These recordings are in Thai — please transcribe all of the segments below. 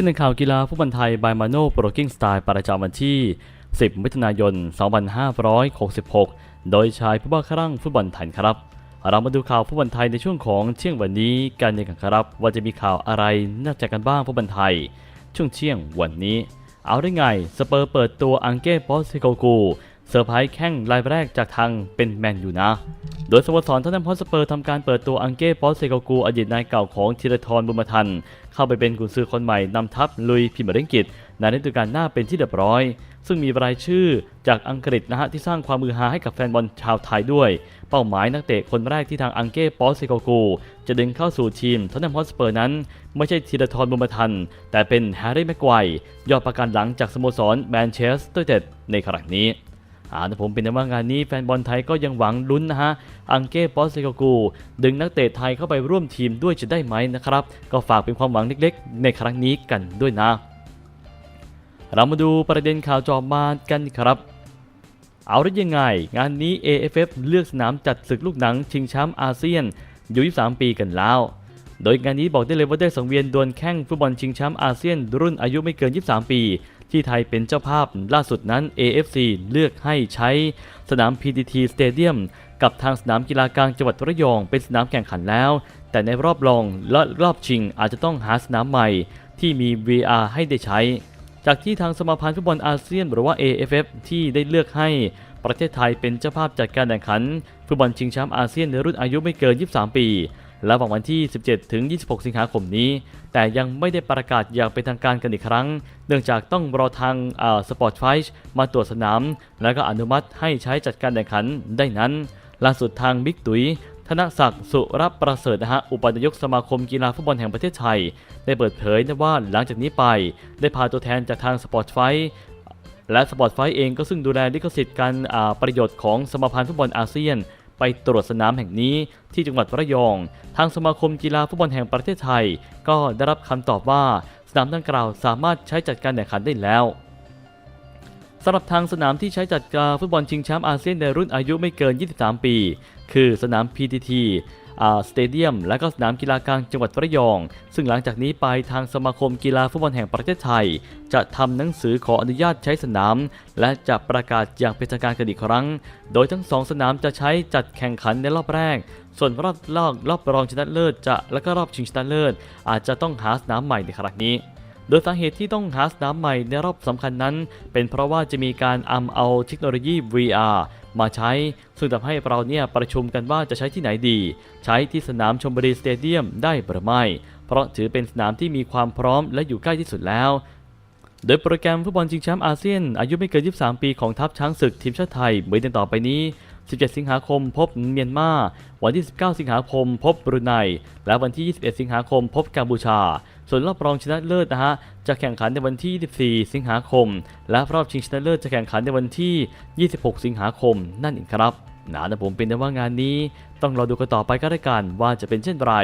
ที่ในข่าวกีฬาฟุตบอลไทยบายมาโนโปรกิ้งสไตล์ประจำวันที่ 10 มิถุนายน 2566 โดยชายผู้บ้าครั่งฟุตบอลไทยครับ เรามาดูข่าวฟุตบอลไทยในช่วงของเที่ยงวันนี้กันเลยกันครับ ว่าจะมีข่าวอะไรน่าจะกันบ้างฟุตบอลไทย ช่วงเที่ยงวันนี้ เอาได้ไงสเปอร์เปิดตัวอังเก้ปอสเซโกกูเซอร์ไพรส์แข้งรายแรกจากทางเป็นแมนอยู่นะ โดยสโมสรทอตแนมฮอสเปอร์ทำการเปิดตัวอังเก้ปอสเซโกกูอดีตนายเก่าของธีรทรบุญมาทัน เข้าไปเป็นกุนซือคนใหม่นำทัพลุยพิมพ์เร่งกิจในฤดูกาลหน้าเป็นที่เรียบร้อย ซึ่งมีรายชื่อจากอังกฤษนะฮะที่สร้างความมือฮาให้กับแฟนบอลชาวไทยด้วย เป้าหมายนักเตะคนแรกที่ทางอังเก้ปอสเซโกกู จะดึงเข้าสู่ทีมทอตแนมฮอตสเปอร์นั้น ไม่ใช่ธีรทรบุญมาทัน แต่เป็นแฮร์รี่แม็กไกวยอดประกันหลังจากสโมสรแมนเชสเตอร์เต็ดในครั้งนี้ อ่าแต่ผมเป็นแต่ว่างานนี้แฟนบอลไทยก็ยังหวังลุ้นนะฮะ อังเก้ปอสเซโกกู ดึงนักเตะไทยเข้าไปร่วมทีมด้วยจะได้ไหมนะครับ ก็ฝากเป็นความหวังเล็กๆ ในครั้งนี้กันด้วยนะ เรามาดูประเด็นข่าวจอมากันครับ เอาได้ยังไง งานนี้ AFF เลือกสนามจัดศึกลูกหนังชิงแชมป์อาเซียนอยู่ 23 ปีกันแล้ว โดยงานนี้บอกได้เลยว่าได้สังเวียนดวลแข่งฟุตบอลชิงแชมป์อาเซียนรุ่นอายุไม่เกิน 23 ปี ที่ไทยเป็นเจ้าภาพล่าสุดนั้น AFC เลือกให้ใช้สนาม PTT Stadium กับทางสนามกีฬากลางจังหวัดระยองเป็นสนามแข่งขันแล้ว แต่ในรอบรองและรอบชิงอาจจะต้องหาสนามใหม่ที่มี VR ให้ได้ใช้ จากที่ทางสมาพันธ์ฟุตบอลอาเซียนหรือว่า AFF ที่ได้เลือกให้ประเทศไทยเป็นเจ้าภาพจัดการแข่งขันฟุตบอลชิงแชมป์อาเซียนในรุ่นอายุไม่เกิน 23 ปี และวันวันที่ 17 ถึง 26 สิงหาคมนี้ แต่ยังไม่ได้ประกาศอย่างเป็นทางการกันอีกครั้ง เนื่องจากต้องรอทางสปอร์ตไฟชมาตรวจสนาม แล้วก็อนุมัติให้ใช้จัดการแข่งขันได้นั้น ล่าสุดทางบิ๊กตุ๋ยธนศักดิ์สุรับประเสริฐนะฮะอุปนายกสมาคมกีฬาฟุตบอลแห่งประเทศไทย ได้เปิดเผยนะว่าหลังจากนี้ไป ได้พาตัวแทนจากทางสปอร์ตไฟและสปอร์ตไฟเองก็ซึ่งดูแลลิขสิทธิ์การประโยชน์ของสมาพันธ์ฟุตบอลอาเซียน ไปตรวจสนามแห่งนี้ที่จังหวัดระยอง ทางสมาคมกีฬาฟุตบอลแห่งประเทศไทย ก็ได้รับคำตอบว่าสนามดังกล่าวสามารถใช้จัดการแข่งขันได้แล้วสำหรับทางสนามที่ใช้จัดการฟุตบอลชิงแชมป์อาเซียนในรุ่นอายุไม่เกิน 23 ปี คือสนาม PTT สเตเดียม และก็สนามกีฬากลางจังหวัดระยอง ซึ่งหลังจากนี้ไปทางสมาคมกีฬาฟุตบอลแห่งประเทศไทย จะทำหนังสือขออนุญาตใช้สนาม และจะประกาศอย่างเป็นทางการกันอีกครั้ง โดยทั้งสองสนามจะใช้จัดแข่งขันในรอบแรก ส่วนรอบรอบรอบรองชนะเลิศจะและก็รอบชิงชนะเลิศ อาจจะต้องหาสนามใหม่ในครั้งนี้โดยสาเหตุที่ต้องหาสนามใหม่ในรอบสำคัญนั้น เป็นเพราะว่าจะมีการอำเอาเทคโนโลยี VR มาใช้ ซึ่งทำให้เราเนี่ยประชุมกันว่าจะใช้ที่ไหนดี ใช้ที่สนามชมบุรีสเตเดียมได้หรือไม่ เพราะถือเป็นสนามที่มีความพร้อมและอยู่ใกล้ที่สุดแล้วโดยโปรแกรมฟุตบอลชิงแชมป์อาเซียน อายุไม่เกิน 23 ปีของทัพช้างศึกทีมชาติไทยเหมือนต่อไปนี้ 17 สิงหาคมพบเมียนมา วันที่ 19 สิงหาคมพบบรูไน และวันที่ 21 สิงหาคมพบกัมพูชา ส่วนรอบรองชนะเลิศนะฮะจะแข่งขันในวันที่ 24 สิงหาคม และรอบชิงชนะเลิศจะแข่งขันในวันที่ 26 สิงหาคมนั่นเองครับนะแต่ผมเป็นแต่ว่างานนี้ ต้องรอดูกันต่อไปก็ได้กันว่าจะเป็นเช่นไร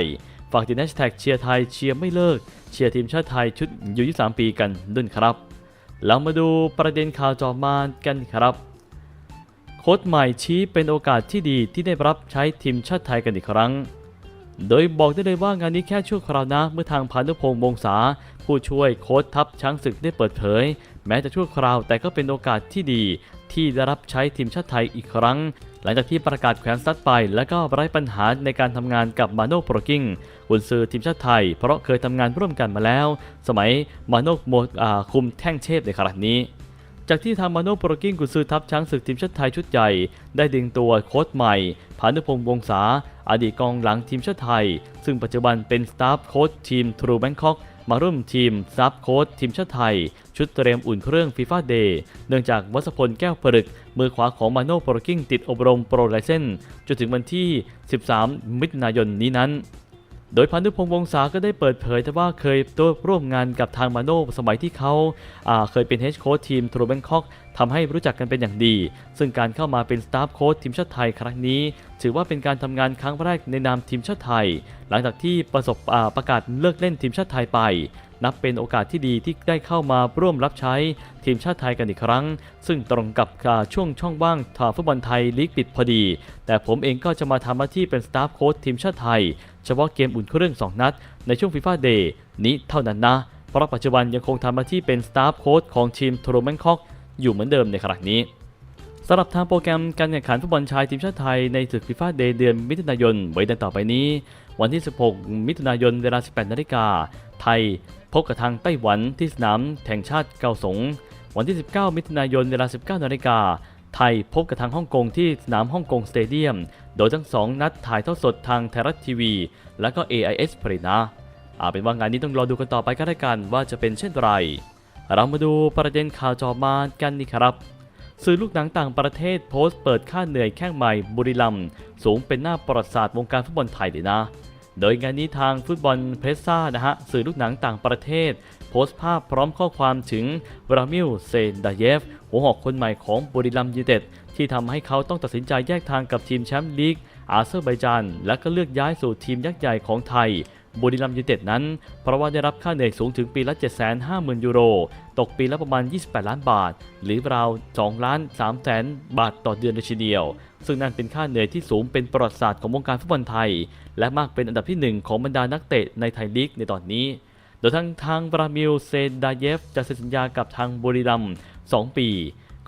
ฝากติดแฮชแท็กเชียร์ไทยเชียร์ไม่เลิกเชียร์ทีมชาติไทยชุดอยู่23 ปีกันด้วยครับเรามาดูประเด็นข่าวจอมานกันครับโค้ชใหม่ชี้เป็นโอกาสที่ดีที่ได้รับใช้ทีมชาติไทยกันอีกครั้ง โดยบอกได้เลยว่างานนี้แค่ชั่วคราวนะ เมื่อทางพานุพงษ์วงศาผู้ช่วยโค้ชทัพช้างศึกได้เปิดเผย แม้จะชั่วคราวแต่ก็เป็นโอกาสที่ดี ที่ได้รับใช้ทีมชาติไทยอีกครั้ง หลังจากที่ประกาศแขวนสตัดไป และก็ไร้ปัญหาในการทำงานกับมาโนโปรกิ้งกุนซือทีมชาติไทย เพราะเคยทำงานร่วมกันมาแล้ว สมัยมาโนโมคุมแท่งเทพในครั้งนี้ จากที่ทางมาโนโปรกิ้งกุนซือทัพช้างศึกทีมชาติไทยชุดใหญ่ ได้ดึงตัวโค้ชใหม่พานุพงษ์วงศาอดีตกองหลังทีมชาติไทย ซึ่งปัจจุบันเป็นสตาฟโค้ชทีมทรูแบงคอกมาร่วมทีมซับโค้ชทีมชาติไทย ชุดเตรียมอุ่นเครื่องฟีฟ่าเดย์เนื่องจากวัชพลแก้วผลึก มือขวาของมาโนโปรกิ้งติดอบรมโปรไลเซนจนถึงวันที่ 13 มิถุนายนนี้นั้น โดยพันธุพงษ์วงศาก็ได้เปิดเผยแต่ว่าเคยตัวร่วมงานกับทางมาโนสมัยที่เขาาเคยเป็นเฮดโค้ชทีมทรูแบงคอกทำให้รู้จักกันเป็นอย่างดี ซึ่งการเข้ามาเป็นสตาฟโค้ชทีมชาติไทยครั้งนี้ ถือว่าเป็นการทำงานครั้งแรกในนามทีมชาติไทย หลังจากที่ประสบประกาศเลิกเล่นทีมชาติไทยไป นับเป็นโอกาสที่ดีที่ได้เข้ามาร่วมรับใช้ทีมชาติไทยกันอีกครั้ง ซึ่งตรงกับช่วงช่องว่างทางฟุตบอลไทยลีกปิดพอดี แต่ผมเองก็จะมาทำหน้าที่เป็นสตาฟโค้ชทีมชาติไทย เฉพาะเกมอุ่นเครื่อง 2 นัด ในช่วงฟีฟ่าเดย์นี้เท่านั้นนะ เพราะปัจจุบันยังคงทำหน้าที่เป็นสตาฟโค้ชของทีมโทรแมนคอกอยู่เหมือนเดิมในขณะนี้สำหรับทางโปรแกรมการแข่งขันฟุตบอลชายทีมชาติไทยในศึกฟีฟ่าเดย์เดือนมิถุนายนไว้ดังต่อไปนี้ วันที่ 16 มิถุนายนเวลา 18 นาฬิกาไทย พบกับทางไต้หวันที่สนามแห่งชาติเกาสง วันที่ 19 มิถุนายนเวลา 19 นาฬิกา ไทยพบกับทางฮ่องกงที่สนามฮ่องกงสเตเดียม โดยทั้งสองนัดถ่ายทอดสดทางไทยรัฐทีวี และก็ AIS ผลินะอาเป็นว่างานนี้ต้องรอดูกันต่อไปก็แล้กันว่าจะเป็นเช่นไร เรามาดูประเด็นข่าวจอมานกันนี่ครับสื่อลูกหนังต่างประเทศโพสต์เปิดค่าเหนื่อยแข้งใหม่บุรีรัมย์สูงเป็นหน้าประวัติศาสตร์วงการฟุตบอลไทยเลยนะ โดยงานนี้ทางฟุตบอลเพรสซ่านะฮะสื่อลูกหนังต่างประเทศ พสต์ภาพพร้อมข้อความถึงวรามิลเซนดาเยฟ หัวหอกคนใหม่ของบุรีรัมย์ยูเต็ด ที่ทำให้เขาต้องตัดสินใจแยกทางกับทีมแชมป์ลีก อาเซอร์ไบจานและก็เลือกย้ายสู่ทีมยักษ์ใหญ่ของไทยบุรีรัมย์ยูเต็ดนั้น เพราะว่าได้รับค่าเหนื่อยสูงถึงปีละ 750,000 ยูโร ตกปีละประมาณ 28 ล้านบาท หรือราว2ล้าน3แสนบาทต่อเดือนเลยทีเดียว ซึ่งนั่นเป็นค่าเหนื่อยที่สูงเป็นประวัติศาสตร์ของวงการฟุตบอลไทย และมากเป็นอันดับที่ 1 ของบรรดานักเตะในไทยลีกในตอนนี้ ดยทางทางบรามิลเซนดาเยฟจะเซ็นสัญญากับทางบุรีรัมย์2ปี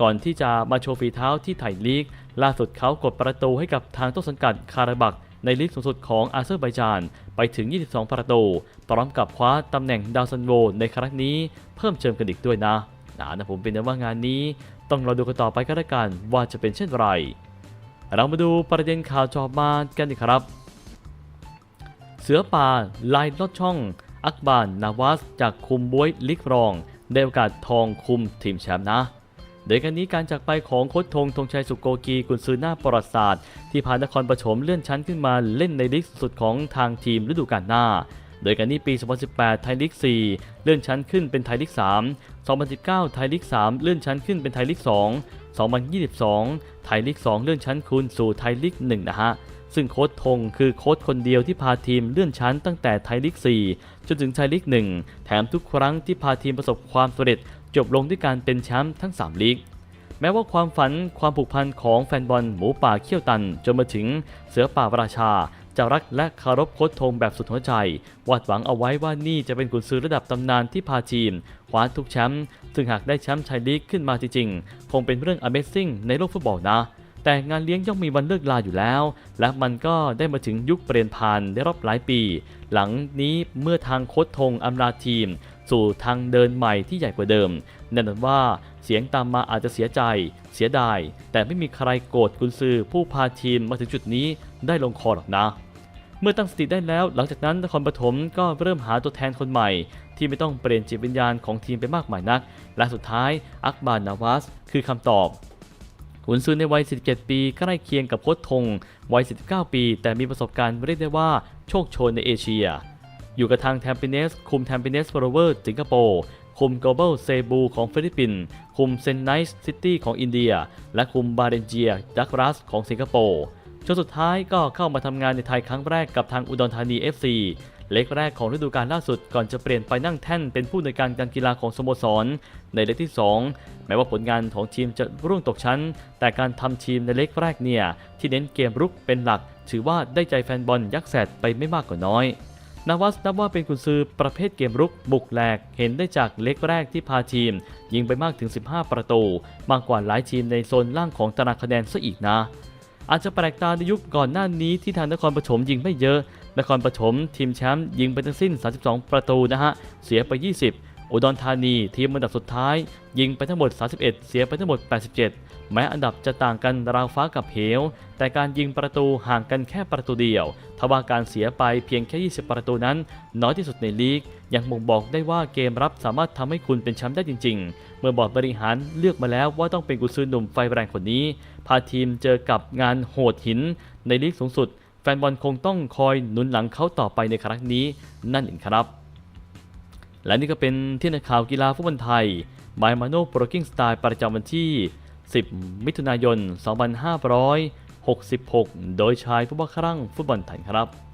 ก่อนที่จะมาโชว์ฝีเท้าที่ไทยลีก ล่าสุดเขากดประตูให้กับทางต้นสังกัดคาราบักในลีกสูงสุดของอาเซอร์ไบจาน ไปถึง 22 ประตู พร้อมกับคว้าตำแหน่งดาวซันโวในครั้งนี้เพิ่มเติมกันอีกด้วยนะนะนะผมเป็นนะว่างานนี้ ต้องรอดูกันต่อไปก็แล้วกันว่าจะเป็นเช่นไร เรามาดูประเด็นข่าวจอบมากันดีครับ เสือป่าลายลอดช่อง อักบานนาวาสจากคุมบวยลิกรอง ได้โอกาสทองคุมทีมแชมป์นะโดยการนี้การจากไปของโค้ชธงธงชัยสุโกกีกุนซือหน้าประวัติศาสตร์ ที่พานครปฐมเลื่อนชั้นขึ้นมาเล่นในลีกสุดของทางทีมฤดูกาลหน้า โดยการนี้ปี 2018 ไทยลีก 4 เลื่อนชั้นขึ้นเป็นไทยลีก 3 2019 ไทยลีก 3 เลื่อนชั้นขึ้นเป็นไทยลีก 2 2022 ไทยลีก 2 เลื่อนชั้นคืนสู่ไทยลีก 1 นะฮะ ซึ่งโค้ชธงคือโค้ชคนเดียวที่พาทีมเลื่อนชั้นตั้งแต่ไทยลีก 4 จนถึงไทยลีก 1 แถมทุกครั้งที่พาทีมประสบความสำเร็จ จบลงด้วยการเป็นแชมป์ทั้ง 3 ลีก แม้ว่าความฝันความผูกพันของแฟนบอลหมูป่าเขี้ยวตัน จนมาถึงเสือป่าราชาจะรักและคารพโค้ชธงแบบสุดหัวใจ วาดหวังเอาไว้ว่านี่จะเป็นกุนซือระดับตำนานที่พาทีมคว้าทุกแชมป์ซึ่งหากได้แชมป์ไทยลีกขึ้นมาจริงๆคงเป็นเรื่อง Amazing ในโลกฟุตบอลนะ แต่งานเลี้ยงย่อมมีวันเลิกลาอยู่แล้ว และมันก็ได้มาถึงยุคเปลี่ยนผ่านได้รอบหลายปี หลังนี้เมื่อทางโค้ชธงอำลาทีม สู่ทางเดินใหม่ที่ใหญ่กว่าเดิมแน่นอนว่าเสียงตามมาอาจจะเสียใจ เสียดาย แต่ไม่มีใครโกรธกุนซือผู้พาทีมมาถึงจุดนี้ได้ลงคอหรอกนะ เมื่อตั้งสติได้แล้ว หลังจากนั้นนครปฐมก็เริ่มหาตัวแทนคนใหม่ ที่ไม่ต้องเปลี่ยนจิตวิญญาณของทีมไปมากมายนัก และสุดท้ายอักบานนาวาสคือคำตอบ หุนซือในวัย47ปีใกล้เคียงกับโค้ชธงวัย49ปี แต่มีประสบการณ์เรียกได้ว่าโชคโชนในเอเชีย อยู่กับทางแทมปิเนสคุมแทมปิเนสโรเวอร์สิงคโปร์คุม Global Cebu ของฟิลิปปินส์คุมเซนไนส์ซิตี้ของอินเดีย และคุมบาเรนเจียดักรัสของสิงคโปร์จนสุดท้ายก็เข้ามาทำงานในไทยครั้งแรกกับทางอุดรธานี FC เล็กแรกของฤดูกาลล่าสุดก่อนจะเปลี่ยนไปนั่งแท่นเป็นผู้ในการการกีฬาของสโมสร ในเล็กที่ 2 แม้ว่าผลงานของทีมจะร่วงตกชั้น แต่การทำทีมในเล็กแรกเนี่ย ที่เน้นเกมรุกเป็นหลัก ถือว่าได้ใจแฟนบอลยักษ์แสดไปไม่มากกว่าน้อยนาวัสนับว่าเป็นกุนซือประเภทเกมรุกบุกแหลก เห็นได้จากเล็กแรกที่พาทีม ยิงไปมากถึง 15 ประตู มากกว่าหลายทีมในโซนล่างของตารางคะแนนซะอีกนะ อาจจะแปลกตาในยุคก่อนหน้านี้ที่ทางนครปฐมยิงไม่เยอะ นครปฐมทีมแชมป์ยิงไปทั้งสิ้น 32 ประตูนะฮะ เสียไป 20 อุดรธานีทีมอันดับสุดท้าย ยิงไปทั้งหมด 31 เสียไปทั้งหมด 87 แม้อันดับจะต่างกันราวฟ้ากับเหว แต่การยิงประตูห่างกันแค่ประตูเดียวทว่าการเสียไปเพียงแค่ 20 ประตูนั้น น้อยที่สุดในลีก ยังบ่งบอกได้ว่าเกมรับสามารถทำให้คุณเป็นแชมป์ได้จริง ๆ เมื่อบอร์ดบริหารเลือกมาแล้วว่าต้องเป็นกุซือหนุ่มไฟแรงคนนี้ พาทีมเจอกับงานโหดหินในลีกสูงสุด ฟนบอลคงต้องคอยหนุนหลังเขาต่อไปในครั้งนี้นั่นเองครับ และนี่ก็เป็นที่ในข่าวกีฬาฟุตบอลไทยบายมาโนโปรกิ้งสไตล์ประจำวันที่ 10 มิถุนายน 2566 โดยชายผู้บ้าครั่งฟุตบอลไทยครับ